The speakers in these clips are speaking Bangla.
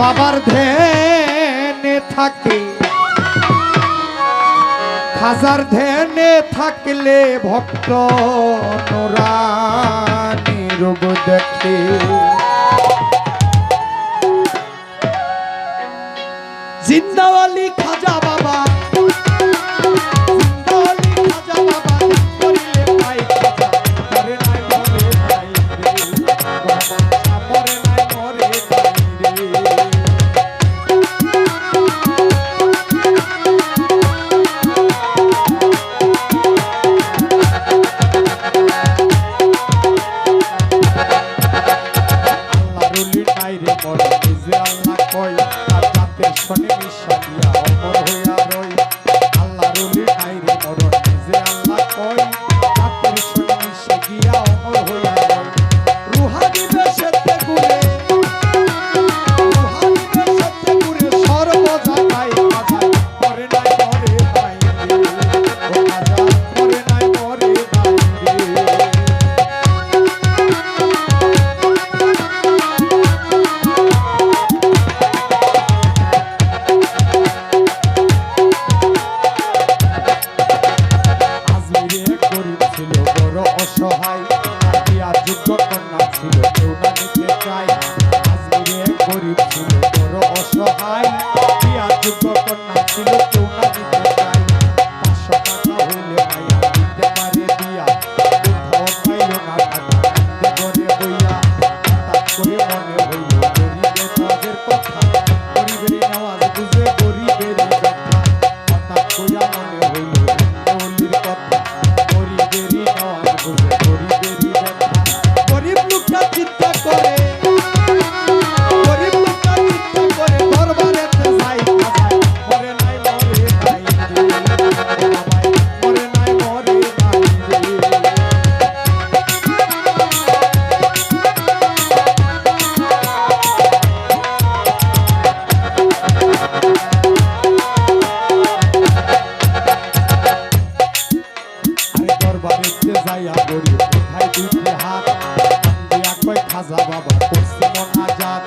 বাবার ধ্যানে থাকে। হাজার ধ্যানে থাকলে ভক্ত রোগ দেখে। জিন্দাওয়ালি বাবা পশ্চিম হাজার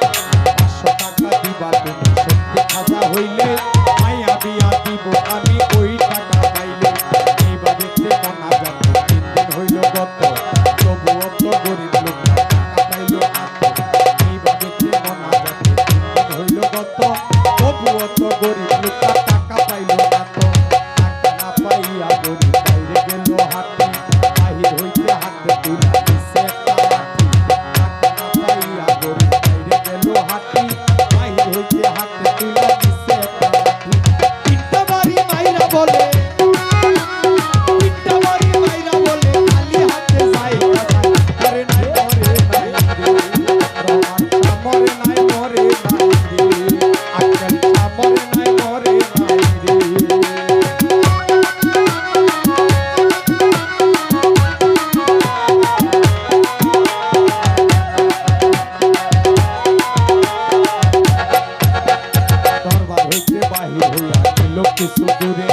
কিছু দূরে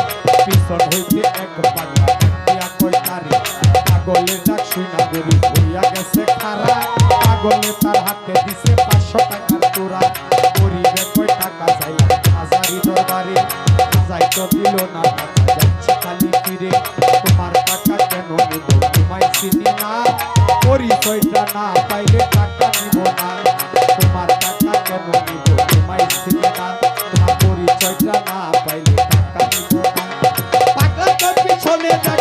পিছন হইতে এক পাগলা দেখিয়া কয় তারে পাগলে ডাক শুনা গরিব হইয়া গেছে খারা পাগলে তার হাতে দিছে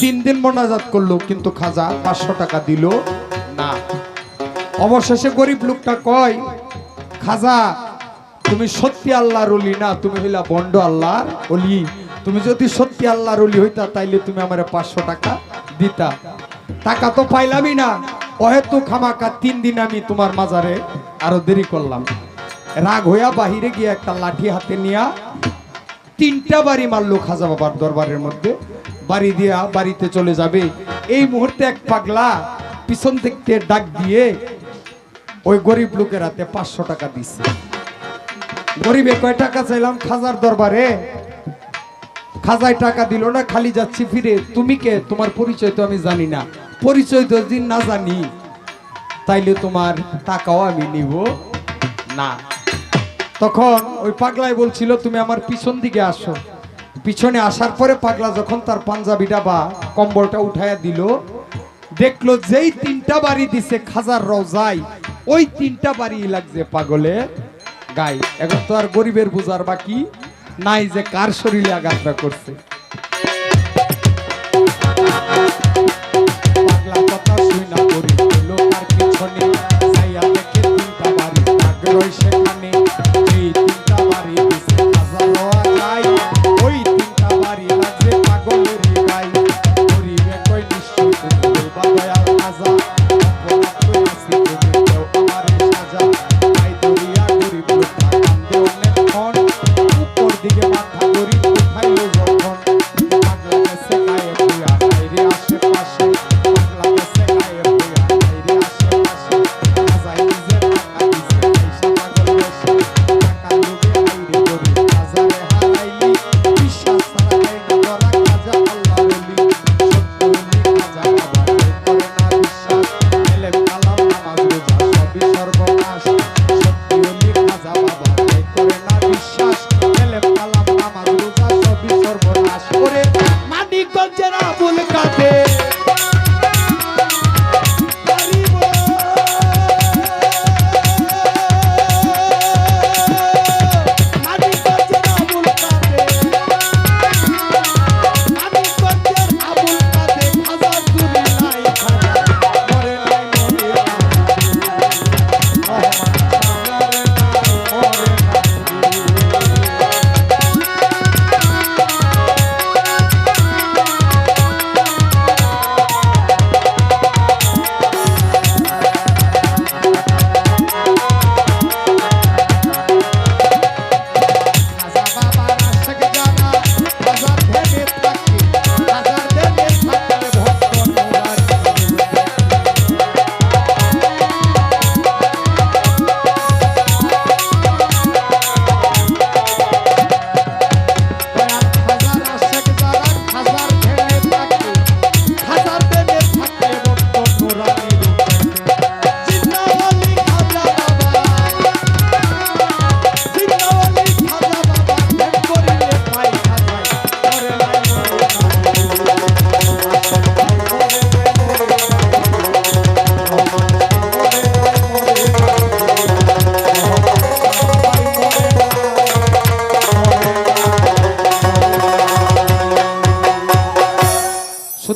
তিন দিন মোনাজাত করল, কিন্তু খাজা পাঁচশো টাকা দিল না। অবশেষে গরিব লোকটা কয়, খাজা, তুমি সত্যি আল্লাহর অলি না, তুমি হইলা বন্ড আল্লাহর অলি। তুমি যদি সত্যি আল্লাহর অলি হইতা, তাইলে তুমি আমার পাঁচশো টাকা দিতা। টাকা তো পাইলামই না। অহেতু খামাকা তিন দিন আমি তোমার মাজারে আরও দেরি করলাম। রাগ হইয়া বাহিরে গিয়ে একটা লাঠি হাতে নিয়া তিনটা বাড়ি মারলো খাজা বাবার দরবারের মধ্যে। বাড়ি দিয়া বাড়িতে চলে যাবে। এই মুহূর্তে এক পাগলা পিছন থেকে ডাক দিয়ে ওই গরিব লোকের হাতে পাঁচশো টাকা দিচ্ছে গরিবে কয়, টাকা চাইলাম খাজার দরবারে। খাজায় টাকা দিল না, খালি যাচ্ছি ফিরে। তুমি কে? তোমার পরিচয় তো আমি জানি না। পরিচয় তো দিন না জানি। তাইলে তোমার টাকাও আমি নিব না। তখন ওই পাগলায় বলছিল, তুমি আমার পিছন দিকে আসো। পিছনে আসার পরে পাগলা যখন তার পাঞ্জাবিটা বা কম্বলটা উঠাইয়া দিল, দেখল যেই তিনটা বাড়ি দিছে খাজার রওজাই ওই তিনটা বাড়ি লাগছে পাগলে। গাই এখন তো আর গরিবের বুঝার বাকি, নাই যে কার শরীরে আঘাতটা করছে।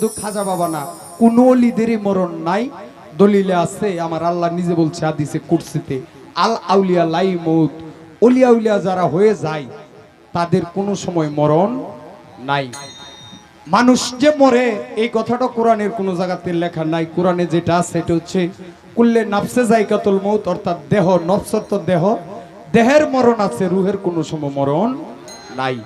শুধু খাজা বাবা না, কোন অলিদেরই মরণ নাই। দলিলে আছে, আমার আল্লাহ নিজে বলছে হাদিসে, কুরসিতে, আল আউলিয়া লাই মৌত অলিয়া উলিয়া যারা হয়ে যায়, তাদের কোনো সময় মরণ নাই। মানুষ যে মরে, এই কথাটা কোরআনের কোনো জায়গাতে লেখা নাই। কোরআনে যেটা সেটা হচ্ছে, কুল্লে নাফসে জায়গাতুল মৌত অর্থাৎ দেহ নফসত দেহ। দেহের মরণ আছে, রুহের কোনো সময় মরণ নাই।